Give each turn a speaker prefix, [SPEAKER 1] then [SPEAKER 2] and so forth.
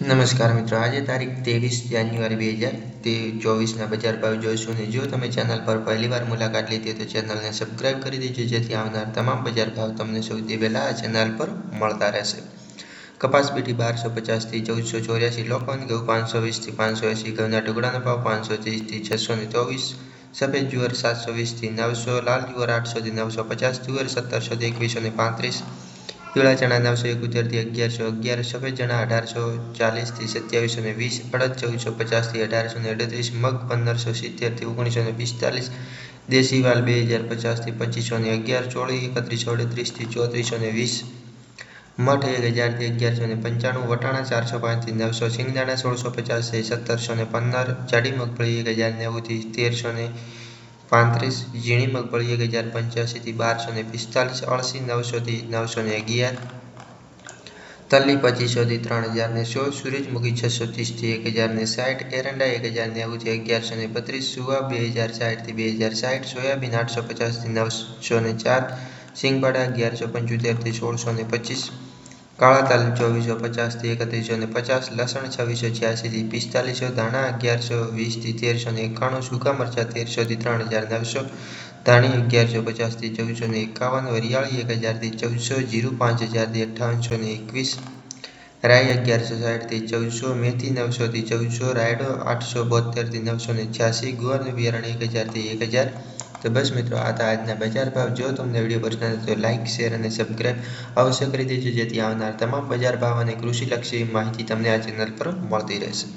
[SPEAKER 1] નમસ્કાર મિત્રો, આજે તારીખ ત્રેવીસ જાન્યુઆરી બે હજાર તે ચોવીસના બજાર ભાવ જોઈશું અને જો તમે ચેનલ પર પહેલીવાર મુલાકાત લીધી તો ચેનલને સબસ્ક્રાઇબ કરી દેજો, જેથી આવનાર તમામ બજાર ભાવ તમને સૌથી પહેલાં આ ચેનલ પર મળતા રહેશે. કપાસ પેટી બારસો પચાસથી ચૌદસો ચોર્યાસી, લોકવન ઘઉં પાંચસો વીસથી પાંચસો એંસી, ઘઉંના ટુકડાના ભાવ પાંચસો ત્રીસથી છસો ને ચોવીસ, સફેદ જુવાર સાતસો વીસથી નવસો, લાલ જુવાર આઠસોથી નવસો પચાસ જુવાર સત્તરસોથી એકવીસો ને પાંત્રીસ પીળા ચણા નવસો એકોતેરથી અગિયારસો અગિયાર, સફેદ ચણા અઢારસો ચાલીસથી સત્યાવીસો ને વીસ, અડદ ચૌદસો પચાસથી અઢારસો ને અડત્રીસ, મગ પંદરસો સિત્તેરથી ઓગણીસો ને પિસ્તાલીસ, દેશી વાલ બે હજાર પચાસથી પચીસો ને અગિયાર, ચોળી એકત્રીસો અડત્રીસથી ચોત્રીસો ને વીસ, મઠ એક હજારથી અગિયારસો ને પંચાણું, વટાણા ચારસો પાંચથી નવસો સિંગદાણા સોળસો પચાસથી સત્તરસો ને પંદર, જાડી મગફળી એક હજાર નેવુંથી તેરસો ને પાંત્રીસ, ઝીણી મગફળી એક હજાર પંચ્યાસીથી બારસો ને પિસ્તાલીસ, અળસી નવસોથી નવસો ને અગિયાર તલ્લી પચીસોથી ત્રણ હજાર ને સો સૂરજમુખી છસો ત્રીસથી એક હજાર ને સાઠ, એરંડા એક હજાર નેવુંથી અગિયારસો ને બત્રીસ, સુવા બે હજાર સાઠથી બે હજાર સાઠ, સોયાબીન આઠસો પચાસથી નવસો ને ચાર, સિંગપાડા અગિયારસો પંચોતેરથી સોળસો ને પચીસ કાળા તલ ચોવીસો પચાસથી એકત્રીસો ને પચાસ, લસણ છવ્વીસો છ્યાસીથી પિસ્તાલીસો, ધાણા અગિયારસો, વીસથી તેરસો ને એકાણું, સૂકા મરચાં તેરસોથી ત્રણ હજાર નવસો, ધાણી અગિયારસો પચાસથી ચૌદસો ને એકાવન, વરિયાળી એક હજારથી ચૌદસો, જીરું પાંચ હજારથી અઠ્ઠાવનસો ને એકવીસ રાય અગિયારસો સાઠથી ચૌદસો, મેથી નવસોથી ચૌદસો, રાયડો આઠસો બોતેરથી નવસો ને છ્યાસી ગુવારનું બિયારણ એક હજારથી એક હજાર તો બસ મિત્રો, આ હતા આજના બજાર ભાવ. જો તમને વીડિયો પસંદ આવે તો લાઇક શેર અને સબસ્ક્રાઇબ અવશ્ય કરી દેજો, જેથી આવનાર તમામ બજાર ભાવ અને કૃષિલક્ષી માહિતી તમને આ ચેનલ પર મળતી રહેશે.